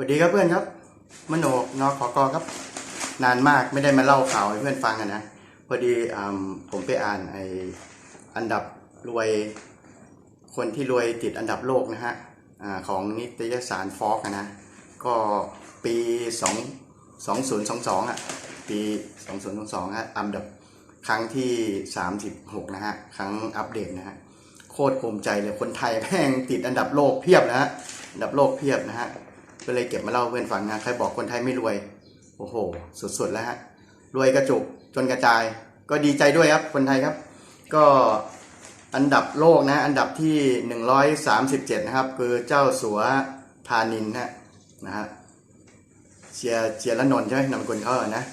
วัสดีครับเพื่อนครับ มโนกนอขอกอครับ นานมากไม่ได้มาเล่าข่าวให้เพื่อนฟังนะพอดีผมไปอ่านไออันดับรวย คนที่รวยติดอันดับโลกนะฮะอของนิตยสารฟอกนะ ก็ปี2 2022อะปี 2022ฮะอันดับครั้งที่ 36 นะฮะ ครั้งอัปเดตนะฮะ โคตรภูมิใจเลยคนไทยแม่งติดอันดับโลกเพียบนะฮะ อันดับโลกเพียบนะฮะ ก็เลยเก็บมาเล่าเพื่อนฟังนะใครบอกคนไทยไม่รวย โอ้โห สุดๆแล้วฮะ รวยกระจุกจนกระจาย ก็ดีใจด้วยครับคนไทยครับ ก็อันดับโลกนะ อันดับที่ 137 นะครับ คือเจ้าสัวธานินฮะนะฮะเชียร์เชียร์ละนนท์ใช่ไหมนามสกุลเขาอะนะ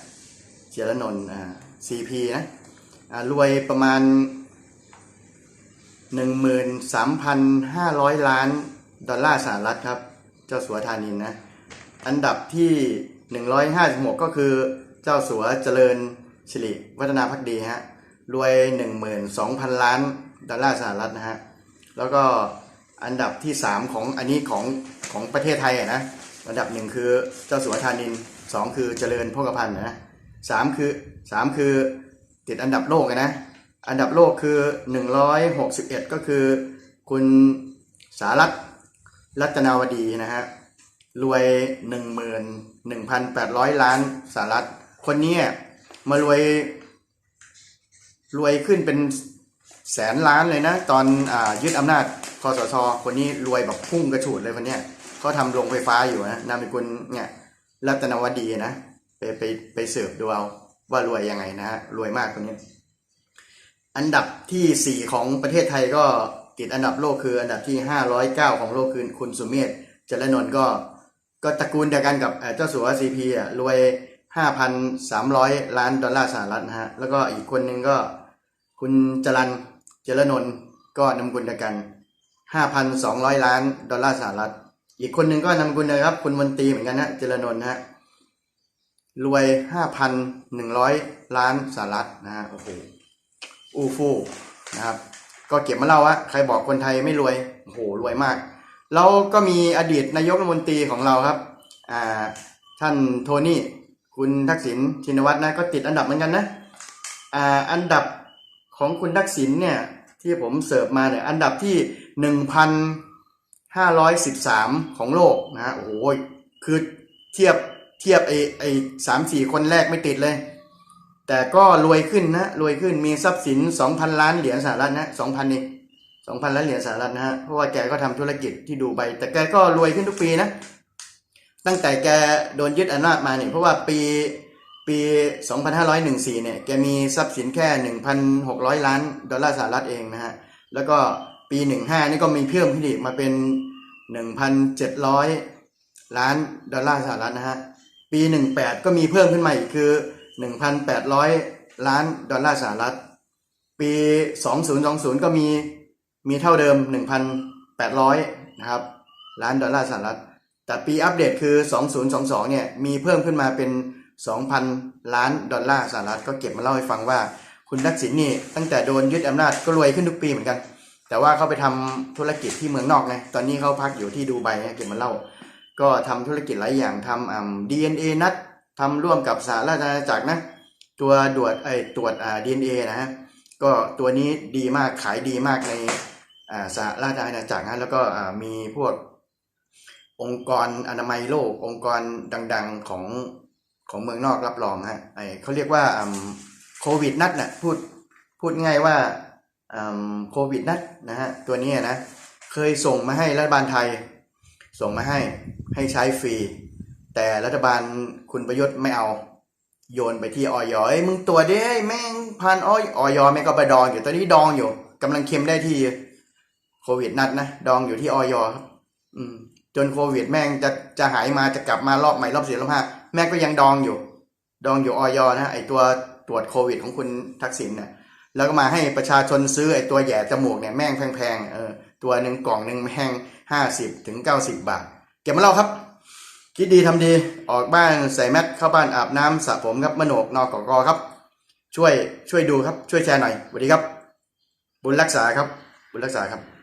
เชียร์ละนนท์อ่า CP นะอ่ารวยประมาณ 13,500 ล้านดอลลาร์สหรัฐครับ เจ้าสัวธานินนะ อันดับที่ 156 ก็คือเจ้าสัวเจริญสิริวัฒนาพักดีฮะรวย 12,000 ล้านดอลลาร์สหรัฐนะฮะ แล้วก็อันดับที่ 3 ของอันนี้ของของประเทศไทยอะนะ อันดับหนึ่งคือเจ้าสัวธานินสองคือเจริญพกพันธ์นะสามคือสามคือติดอันดับโลกนะ อันดับโลกคือ 161 ก็คือ คุณสารัต รัตนาวดีนะฮะรวย 11,800 ล้านสหรัฐ คนนี้มารวยรวยขึ้นเป็นแสนล้านเลยนะ ตอนอยึดอำนาจคอสชคนนี้รวยแบบพุ่งกระฉูดเลยคนนี้เขาทำโรงไฟฟ้าอยู่นะนามสกุลเนี่ยรัตนวดีนะ ไปไปไปเสืบดูเอาว่ารวยยังไงนะฮะรวยมากคนนี้ อันดับที่ 4 ของประเทศไทยก็ ติดอันดับโลกคืออันดับที่ 509 ของโลกคือคุณสุเมธเจรนนท์ก็ ก็ตระกูลเดียวกันกับเจ้าสัวซีพีอะรวย 5,300 ล้านดอลลาร์สหรัฐนะฮะ แล้วก็อีกคนหนึ่งก็คุณจรันเจรนนท์ก็นำกุลเดียวกัน 5,200 ล้านดอลลาร์สหรัฐ อีกคนหนึ่งก็นำกุลนะครับ คุณมนตรีเหมือนกันนะเจรนนท์นะฮะรวย 5,100 ล้านสหรัฐนะฮะโอ้โหอูฟู่นะครับ ก็เก็บมาเล่าว่าใครบอกคนไทยไม่รวยโอ้โหรวยมาก แล้วก็มีอดีตนายกรัฐมนตรีของเราครับอ่าท่านโทนี่คุณทักษิณชินวัตรนะก็ติดอันดับเหมือนกันนะอ่าอันดับของคุณทักษิณเนี่ยที่ผมเสิร์ฟมาเนี่ยอันดับที่หนึ่งพันห้าร้อยสิบสามของโลกนะฮะโอ้โหคือเทียบเทียบไอไอสามสี่คนแรกไม่ติดเลย แต่ก็รวยขึ้นนะรวยขึ้นมีทรัพย์สินสองพันล้านเหรียญสหรัฐนะสองพันนี่สองพันล้านเหรียญสหรัฐนะฮะเพราะว่าแกก็ทำธุรกิจที่ดูไบแต่แกก็รวยขึ้นทุกปีนะ ตั้งแต่แกโดนยึดอำนาจมาเนี่ยเพราะว่าปีปี 2514 เนี่ยแกมีทรัพย์สินแค่ 1,600 ล้านดอลลาร์สหรัฐเองนะฮะแล้วก็ปี 15 นี่ก็มีเพิ่มขึ้นอีกมาเป็น 1,700 ล้านดอลลาร์สหรัฐนะฮะปี 18 ก็มีเพิ่มขึ้นมาอีกคือ 1,800 ล้านดอลลาร์สหรัฐ ปี 2020 ก็มีมีเท่าเดิม 1,800 นะครับ ล้านดอลลาร์สหรัฐ แต่ปีอัปเดตคือ 2022 เนี่ย มีเพิ่มขึ้นมาเป็น 2,000 ล้านดอลลาร์สหรัฐ ก็เก็บมาเล่าให้ฟังว่า คุณทักษิณนี่ตั้งแต่โดนยึดอำนาจก็รวยขึ้นทุกปีเหมือนกัน แต่ว่าเขาไปทำธุรกิจที่เมืองนอกไง ตอนนี้เขาพักอยู่ที่ดูไบนะเก็บมาเล่า ก็ทำธุรกิจหลายอย่างทำอ่า DNA นัด ทำร่วมกับสหราชอาณาจักรนะตัวตรวจไอตรวจอ่า DNA นะฮะก็ตัวนี้ดีมากขายดีมากในอ่าสหราชอาณาจักรนะแล้วก็อ่ามีพวกองค์กรอนามัยโลก องค์กรดังๆของของเมืองนอกรับรองฮะไอเขาเรียกว่าอ่าโควิดนัดน่ะพูดพูดง่ายว่าอ่าโควิดนัดนะฮะตัวนี้นะเคยส่งมาให้รัฐบาลไทย ส่งมาให้ให้ใช้ฟรี แต่รัฐบาลคุณประยุทธ์ไม่เอา โยนไปที่ออยอ้ยมึงตัวจดิแม่งพันอ้อยออยแม่งก็ไปดองอยู่ตอนนี้ดองอยู่กำลังเค็มได้ที่โควิดนัดนะดองอยู่ที่ออยครับอืม จนโควิดแม่งจะจะหายมาจะกลับมารอบใหม่รอบสี่รอบห้าแม่งก็ยังดองอยู่ ดองอยู่ออยนะไอตัวตรวจโควิดของคุณทักษิณเนี่ยแล้วก็มาให้ประชาชนซื้อไอตัวแหย่จมูกเนี่ยแม่งแพงๆเออตัวหนึ่งกล่องหนึ่งแม่งห้าสิบถึงเก้าสิบบาท เก็บมาเล่าครับ คิดดีทำดีออกบ้านใส่แมสเข้าบ้านอาบน้ำสระผมครับมโนกนอกกอครับ ช่วยช่วยดูครับ ช่วยแชร์หน่อยสวัสดีครับ บุญรักษาครับ บุญรักษาครับ